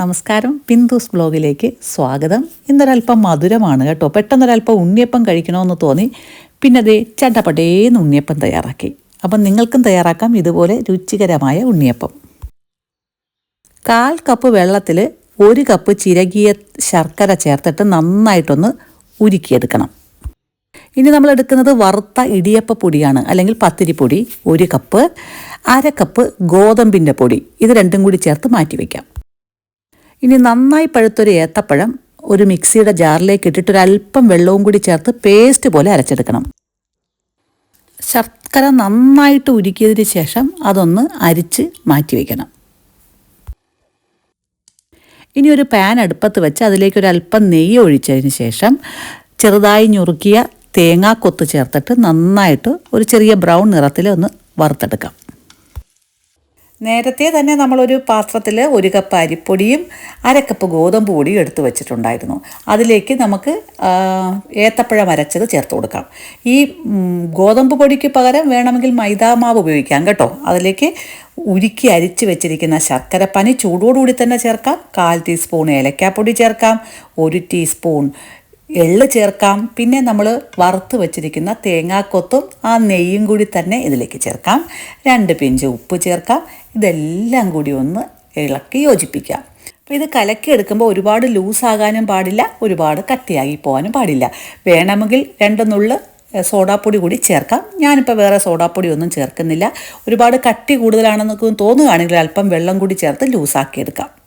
നമസ്കാരം. പിന്തൂസ് ബ്ലോഗിലേക്ക് സ്വാഗതം. ഇന്നൊരല്പം മധുരമാണ് കേട്ടോ. പെട്ടെന്നൊരല്പം ഉണ്ണിയപ്പം കഴിക്കണമെന്ന് തോന്നി. പിന്നെ അതേ ചട്ടപ്പട്ടേന്ന് ഉണ്ണിയപ്പം തയ്യാറാക്കി. അപ്പം നിങ്ങൾക്കും തയ്യാറാക്കാം ഇതുപോലെ രുചികരമായ ഉണ്ണിയപ്പം. കാൽ കപ്പ് വെള്ളത്തിൽ ഒരു കപ്പ് ചിരകിയ ശർക്കര ചേർത്തിട്ട് നന്നായിട്ടൊന്ന് ഉരുക്കിയെടുക്കണം. ഇനി നമ്മൾ എടുക്കുന്നത് വറുത്ത ഇടിയപ്പ പൊടിയാണ് അല്ലെങ്കിൽ പത്തിരിപ്പൊടി ഒരു കപ്പ് അര കപ്പ് ഗോതമ്പിന്റെ പൊടി. ഇത് രണ്ടും കൂടി ചേർത്ത് മാറ്റി വയ്ക്കാം ഇനി നന്നായി പഴുത്തൊരു ഏത്തപ്പഴം ഒരു മിക്സിയുടെ ജാറിലേക്ക് ഇട്ടിട്ട് ഒരു അല്പം വെള്ളവും കൂടി ചേർത്ത് പേസ്റ്റ് പോലെ അരച്ചെടുക്കണം. ശർക്കര നന്നായിട്ട് ഉരുക്കിയതിന് ശേഷം അതൊന്ന് അരിച്ച് മാറ്റി വയ്ക്കണം ഇനി ഒരു പാൻ അടുപ്പത്ത് വെച്ച് അതിലേക്ക് ഒരു അല്പം നെയ്യ് ഒഴിച്ചതിന് ശേഷം ചെറുതായി ഞുറുക്കിയ തേങ്ങാക്കൊത്ത് ചേർത്തിട്ട് നന്നായിട്ട് ഒരു ചെറിയ ബ്രൗൺ നിറത്തിൽ ഒന്ന് വറുത്തെടുക്കാം. നേരത്തെ തന്നെ നമ്മളൊരു പാത്രത്തിൽ ഒരു കപ്പ് അരിപ്പൊടിയും അരക്കപ്പ് കപ്പ് ഗോതമ്പ് പൊടിയും എടുത്തു വെച്ചിട്ടുണ്ടായിരുന്നു. അതിലേക്ക് നമുക്ക് ഏത്തപ്പഴം അരച്ചത് ചേർത്ത് കൊടുക്കാം. ഈ ഗോതമ്പ് പൊടിക്ക് പകരം വേണമെങ്കിൽ മൈദാമാവ് ഉപയോഗിക്കാം കേട്ടോ. അതിലേക്ക് ഉരുക്കി അരിച്ച് വെച്ചിരിക്കുന്ന ശർക്കരപ്പനി ചൂടോടുകൂടി തന്നെ ചേർക്കാം. കാൽ ടീസ്പൂൺ ഏലക്കാപ്പൊടി ചേർക്കാം. ഒരു ടീസ്പൂൺ എള്ള് ചേർക്കാം. പിന്നെ നമ്മൾ വറുത്ത് വെച്ചിരിക്കുന്ന തേങ്ങാക്കൊത്തും ആ നെയ്യും കൂടി തന്നെ ഇതിലേക്ക് ചേർക്കാം. രണ്ട് പിഞ്ച് ഉപ്പ് ചേർക്കാം. ഇതെല്ലാം കൂടി ഒന്ന് ഇളക്കി യോജിപ്പിക്കാം അപ്പോൾ ഇത് കലക്കി എടുക്കുമ്പോൾ ഒരുപാട് ലൂസാകാനും പാടില്ല ഒരുപാട് കട്ടിയായി പോകാനും പാടില്ല. വേണമെങ്കിൽ രണ്ട് നുള്ള് സോഡാപ്പൊടി കൂടി ചേർക്കാം. ഞാനിപ്പോൾ വേറെ സോഡാപ്പൊടി ഒന്നും ചേർക്കുന്നില്ല. ഒരുപാട് കട്ടി കൂടുതലാണെന്നൊക്കെ തോന്നുകയാണെങ്കിൽ അല്പം വെള്ളം കൂടി ചേർത്ത് ലൂസാക്കി എടുക്കാം.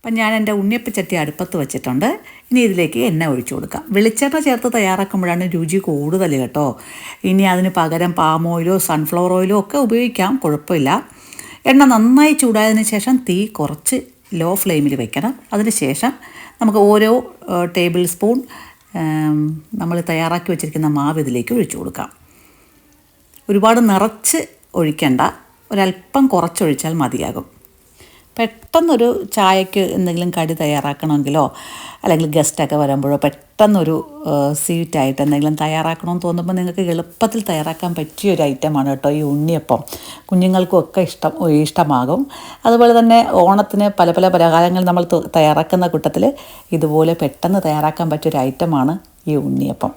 അപ്പം ഞാൻ എന്റെ ഉണ്ണിയപ്പച്ചട്ടി അടുപ്പത്ത് വെച്ചിട്ടുണ്ട്. ഇനി ഇതിലേക്ക് എണ്ണ ഒഴിച്ചു കൊടുക്കാം. വെളിച്ചെണ്ണ ചേർത്ത് തയ്യാറാക്കുമ്പോഴാണ് രുചി കൂടുതൽ കേട്ടോ. ഇനി അതിന് പകരം പാം ഓയിലോ സൺഫ്ലവർ ഓയിലോ ഒക്കെ ഉപയോഗിക്കാം. കുഴപ്പമില്ല. എണ്ണ നന്നായി ചൂടായതിന് ശേഷം തീ കുറച്ച് ലോ ഫ്ലെയിമിൽ വെക്കണം. അതിന് ശേഷം നമുക്ക് ഓരോ ടേബിൾ സ്പൂൺ നമ്മൾ തയ്യാറാക്കി വെച്ചിരിക്കുന്ന മാവ് ഇതിലേക്ക് ഒഴിച്ചു കൊടുക്കാം. ഒരുപാട് നിറച്ച് ഒഴിക്കേണ്ട. ഒരല്പം കുറച്ചൊഴിച്ചാൽ മതിയാകും. പെട്ടെന്നൊരു ചായക്ക് എന്തെങ്കിലും കടി തയ്യാറാക്കണമെങ്കിലോ അല്ലെങ്കിൽ ഗസ്റ്റൊക്കെ വരുമ്പോഴോ പെട്ടെന്നൊരു സ്വീറ്റായിട്ട് എന്തെങ്കിലും തയ്യാറാക്കണമെന്ന് തോന്നുമ്പോൾ നിങ്ങൾക്ക് എളുപ്പത്തിൽ തയ്യാറാക്കാൻ പറ്റിയ ഒരു ഐറ്റമാണ് കേട്ടോ ഈ ഉണ്ണിയപ്പം. കുഞ്ഞുങ്ങൾക്കൊക്കെ ഇഷ്ടം ഇഷ്ടമാകും. അതുപോലെ തന്നെ ഓണത്തിന് പല പല പലഹാരങ്ങൾ നമ്മൾ തയ്യാറാക്കുന്ന കൂട്ടത്തിൽ ഇതുപോലെ പെട്ടെന്ന് തയ്യാറാക്കാൻ പറ്റിയൊരു ഐറ്റമാണ് ഈ ഉണ്ണിയപ്പം.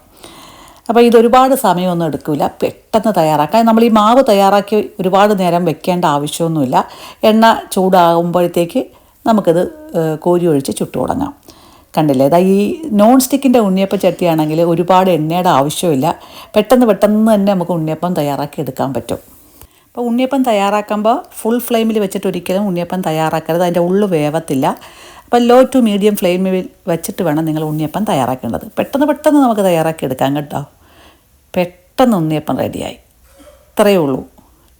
അപ്പോൾ ഇതൊരുപാട് സമയമൊന്നും എടുക്കില്ല പെട്ടെന്ന് തയ്യാറാക്കാം നമ്മൾ ഈ മാവ് തയ്യാറാക്കി ഒരുപാട് നേരം വെക്കേണ്ട ആവശ്യമൊന്നുമില്ല. എണ്ണ ചൂടാകുമ്പോഴത്തേക്ക് നമുക്കിത് കോരി ഒഴിച്ച് ചുട്ടു തുടങ്ങാം. കണ്ടില്ലേ? ഇതാ ഈ നോൺ സ്റ്റിക്കിന്റെ ഉണ്ണിയപ്പം ചട്ടിയാണെങ്കിൽ ഒരുപാട് എണ്ണയുടെ ആവശ്യമില്ല. പെട്ടെന്ന് പെട്ടെന്ന് തന്നെ നമുക്ക് ഉണ്ണിയപ്പം തയ്യാറാക്കി എടുക്കാൻ പറ്റും. അപ്പോൾ ഉണ്ണിയപ്പം തയ്യാറാക്കുമ്പോൾ ഫുൾ ഫ്ലെയിമിൽ വെച്ചിട്ട് ഒരിക്കലും ഉണ്ണിയപ്പം തയ്യാറാക്കരുത്. അതിന്റെ ഉള്ളു വേവത്തില്ല. അപ്പോൾ ലോ ടു മീഡിയം ഫ്ലെയിമിൽ വെച്ചിട്ട് വേണം നിങ്ങൾ ഉണ്ണിയപ്പം തയ്യാറാക്കേണ്ടത്. പെട്ടെന്ന് പെട്ടെന്ന് നമുക്ക് തയ്യാറാക്കി എടുക്കാം കേട്ടോ. പെട്ടെന്ന് ഉണ്ണിയപ്പം റെഡിയായി ഇത്രയേ ഉള്ളൂ.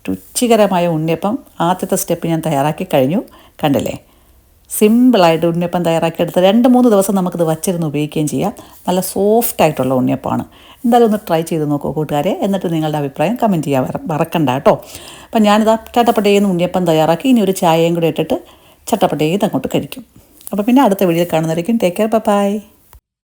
രുചികരമായ ഉണ്ണിയപ്പം ആദ്യത്തെ സ്റ്റെപ്പ് ഞാൻ തയ്യാറാക്കി കഴിഞ്ഞു. കണ്ടില്ലേ? സിമ്പിളായിട്ട് ഉണ്ണിയപ്പം തയ്യാറാക്കിയെടുത്ത് രണ്ട് മൂന്ന് ദിവസം നമുക്കിത് വച്ചിരുന്ന് ഉപയോഗിക്കുകയും ചെയ്യാം. നല്ല സോഫ്റ്റ് ആയിട്ടുള്ള ഉണ്ണിയപ്പമാണ്. എന്തായാലും ഒന്ന് ട്രൈ ചെയ്ത് നോക്കൂ കൂട്ടുകാരെ. എന്നിട്ട് നിങ്ങളുടെ അഭിപ്രായം കമന്റ് ചെയ്യാൻ മറക്കണ്ട കേട്ടോ. അപ്പം ഞാനിതാ നിന്ന് ഉണ്ണിയപ്പം തയ്യാറാക്കി. ഇനി ഒരു ചായയും കൂടി ഇട്ടിട്ട് ചട്ടപ്പട്ടേന്ന് അങ്ങോട്ട് കഴിക്കും. അപ്പോൾ പിന്നെ അടുത്ത വീഡിയോയിൽ കാണുന്നതായിരിക്കും. Take care bye